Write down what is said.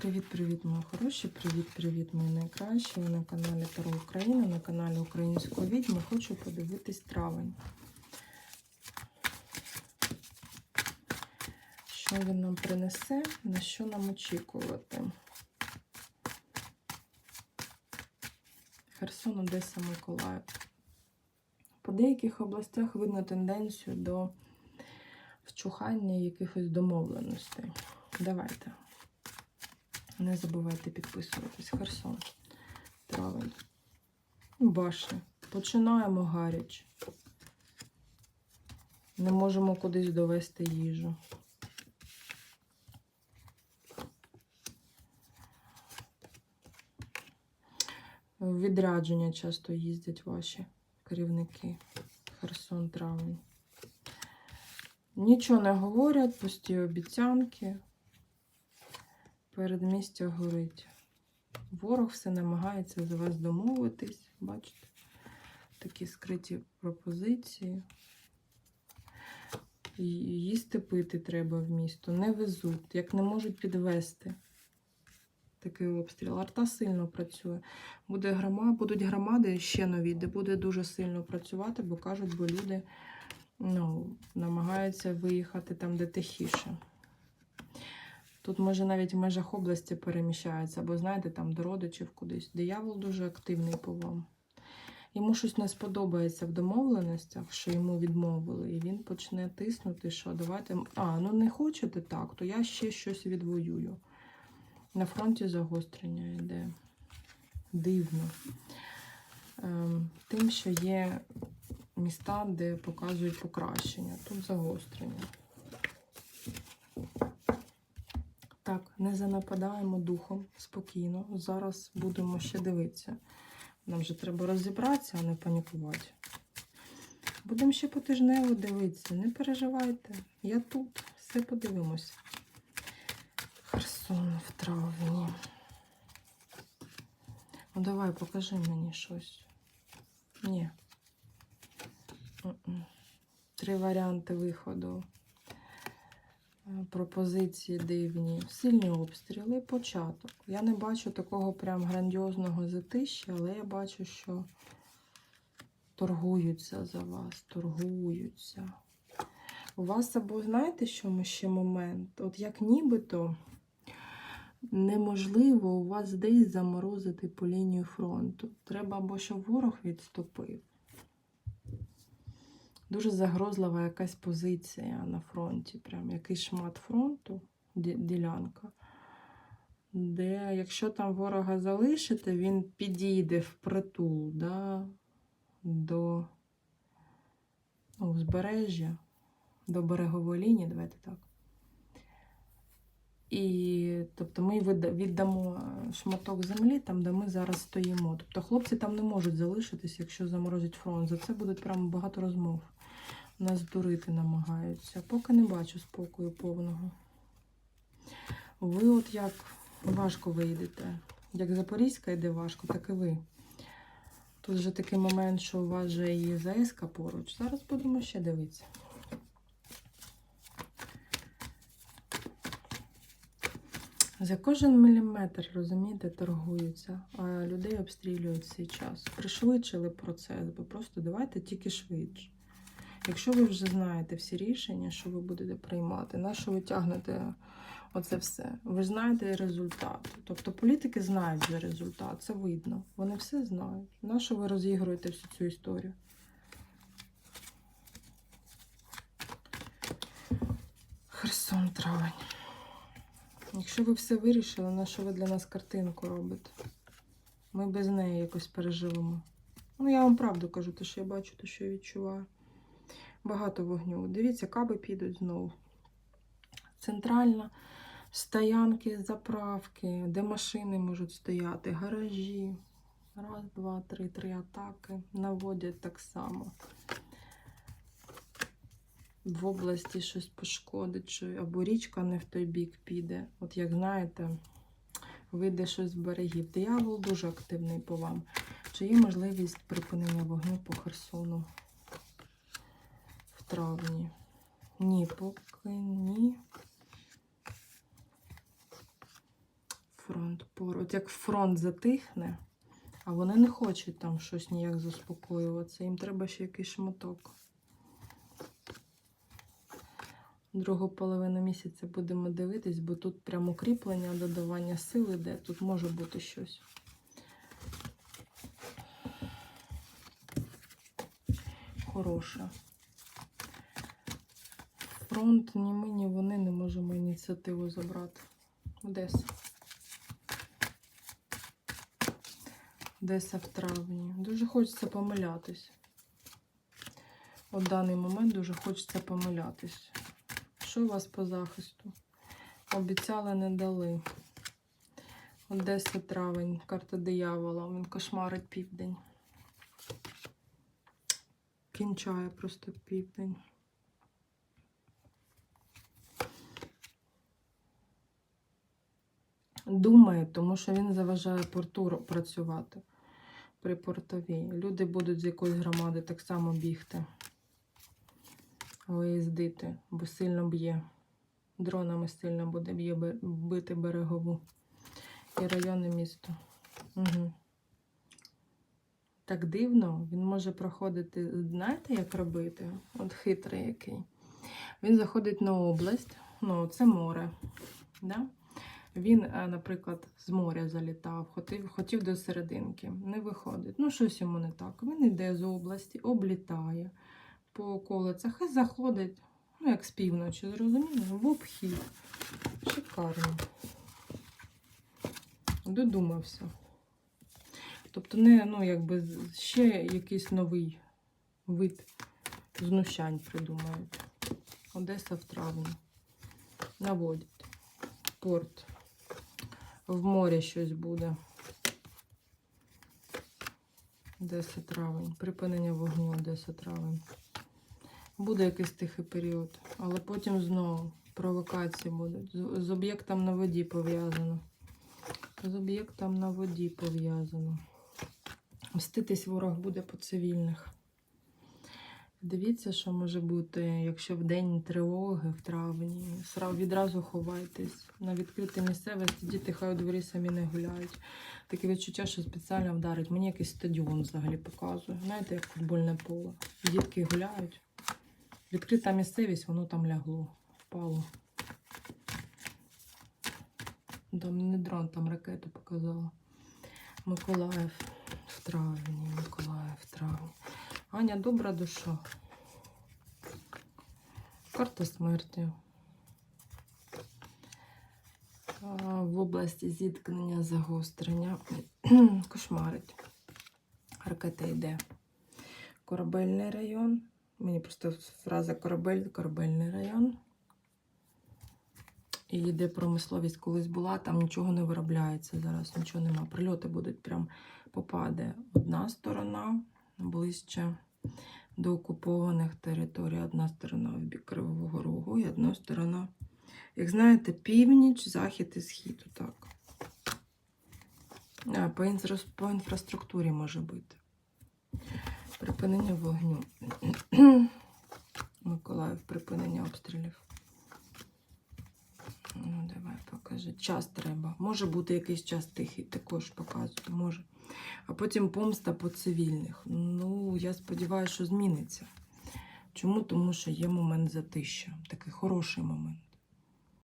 Привіт-привіт, мої хороші! Привіт-привіт, мої найкращі! Ви на каналі Таро Україна, на каналі Української відьми. Хочу подивитись травень. Що він нам принесе, на що нам очікувати? Херсон, Одеса, Миколаїв. По деяких областях видно тенденцію до вчухання якихось домовленостей. Давайте. Не забувайте підписуватись. Херсон. Травень. Башня. Починаємо гаряче. Не можемо кудись довести їжу. Відрядження часто їздять ваші керівники. Херсон, травень. Нічого не говорять, пусті обіцянки. Передмістя горить. Ворог все намагається за вас домовитись. Бачите? Такі скриті пропозиції. Їсти пити треба в місто. Не везуть, як не можуть підвести. Такий обстріл. Арта сильно працює. Буде грома, будуть громади ще нові, де буде дуже сильно працювати, бо кажуть, бо люди ну, намагаються виїхати там, де тихіше. Тут, може, навіть в межах області переміщається, або, знаєте, там до родичів кудись. Диявол дуже активний по вам. Йому щось не сподобається в домовленостях, що йому відмовили, і він почне тиснути, що давайте. А, ну не хочете так, то я ще щось відвоюю. На фронті загострення йде. Дивно. Ем, тим, що є міста, де показують покращення. Тут загострення. Так, не занападаємо духом спокійно. Зараз будемо ще дивитися. Нам же треба розібратися, а не панікувати. Будемо ще потижнево дивитися. Не переживайте. Я тут. Все подивимося. Херсон в травні. Ну давай, покажи мені щось. Ні. Три варіанти виходу. Пропозиції дивні. Сильні обстріли, початок. Я не бачу такого прям грандіозного затища, але я бачу, що торгуються за вас, торгуються. У вас або знаєте, що ще момент? От як нібито неможливо у вас десь заморозити по лінію фронту. Треба або щоб ворог відступив. Дуже загрозлива якась позиція на фронті, прям якийсь шмат фронту, ділянка, де якщо там ворога залишити, він підійде в притул да, до узбережжя, до берегової лінії, давайте так. І тобто ми віддамо шматок землі там, де ми зараз стоїмо. Тобто хлопці там не можуть залишитись, якщо заморозять фронт. За це буде прямо багато розмов. Нас дурити намагаються. Поки не бачу спокою повного. Ви от як важко вийдете. Як Запорізька йде важко, так і ви. Тут вже такий момент, що у вас вже і ЗСК поруч. Зараз будемо ще дивитися. За кожен міліметр, розумієте, торгуються, а людей обстрілюють цей час. Пришвидшили процес, бо просто давайте тільки швидше. Якщо ви вже знаєте всі рішення, що ви будете приймати, на що ви тягнете оце все, ви знаєте результат. Тобто політики знають вже результат, це видно. Вони все знають. На що ви розігруєте всю цю історію? Херсон, травень. Якщо ви все вирішили, на що ви для нас картинку робите? Ми без неї якось переживемо. Ну, я вам правду кажу, те, що я бачу, те, що я відчуваю. Багато вогню. Дивіться, каби підуть знову. Центральна, стоянки, заправки, де машини можуть стояти, гаражі. Раз, два, три, три атаки. Наводять так само. В області щось пошкодить, що або річка не в той бік піде. От як знаєте, вийде щось з берегів. Диявол дуже активний по вам. Чи є можливість припинення вогню по Херсону травні? Ні, поки ні. фронт. Пор. От як фронт затихне, а вони не хочуть там щось ніяк заспокоюватися. Їм треба ще якийсь шматок. Другу половину місяця будемо дивитись, бо тут прямо укріплення, додавання сил іде. Тут може бути щось. Хороше. Фронт, ні ми, ні вони не можемо ініціативу забрати. Одеса. Одеса в травні. Дуже хочеться помилятись. У даний момент дуже хочеться помилятись. Що у вас по захисту? Обіцяли, не дали. Одеса травень, карта диявола. Він кошмарить південь. Кінчає просто південь. Думає, тому що він заважає порту працювати при портовій. Люди будуть з якоїсь громади так само бігти, виїздити, бо сильно б'є. Дронами сильно буде б'є бити берегову і райони міста. Угу. Так дивно, він може проходити, знаєте, як робити? От хитрий який. Він заходить на область, ну, це море. Да? Він, е, наприклад, з моря залітав, хотів, хотів до серединки, не виходить. Ну, щось йому не так. Він йде з області, облітає по околицях і заходить, ну, як з півночі, зрозуміло, в обхід. Шикарно. Додумався. Тобто, не, ну, якби ще якийсь новий вид знущань придумають. Одеса в травні. Наводять. Порт. В морі щось буде. 10 травень. Припинення вогню 10 травень. Буде якийсь тихий період, але потім знову провокації будуть. З, об'єктом на воді пов'язано. З об'єктом на воді пов'язано. Мститись ворог буде по цивільних. Дивіться, що може бути, якщо в день тривоги в травні. Відразу ховайтесь на відкритій місцевості, діти хай у дворі самі не гуляють. Таке відчуття, що спеціально вдарить. Мені якийсь стадіон взагалі показує. Знаєте, як футбольне поле. Дітки гуляють. Відкрита місцевість, воно там лягло, впало. Там не дрон, там ракету показала. Миколаїв в травні, Миколаїв в травні. Аня добра душа. Карта смерті. В області зіткнення, загострення. Кошмарить. Ракета йде. Корабельний район. Мені просто фраза корабель, корабельний район. І йде промисловість колись була, там нічого не виробляється зараз, нічого нема. Прильоти будуть прям попаде одна сторона ближче до окупованих територій. Одна сторона в бік Кривого Рогу і одна сторона, як знаєте, північ, захід і схід. Отак. А, по, інфра- по інфраструктурі може бути. Припинення вогню. Миколаїв, припинення обстрілів. Ну, давай покажи. Час треба. Може бути якийсь час тихий, також показує. Може. А потім помста по цивільних. Ну, я сподіваюся, що зміниться. Чому? Тому що є момент затища. Такий хороший момент.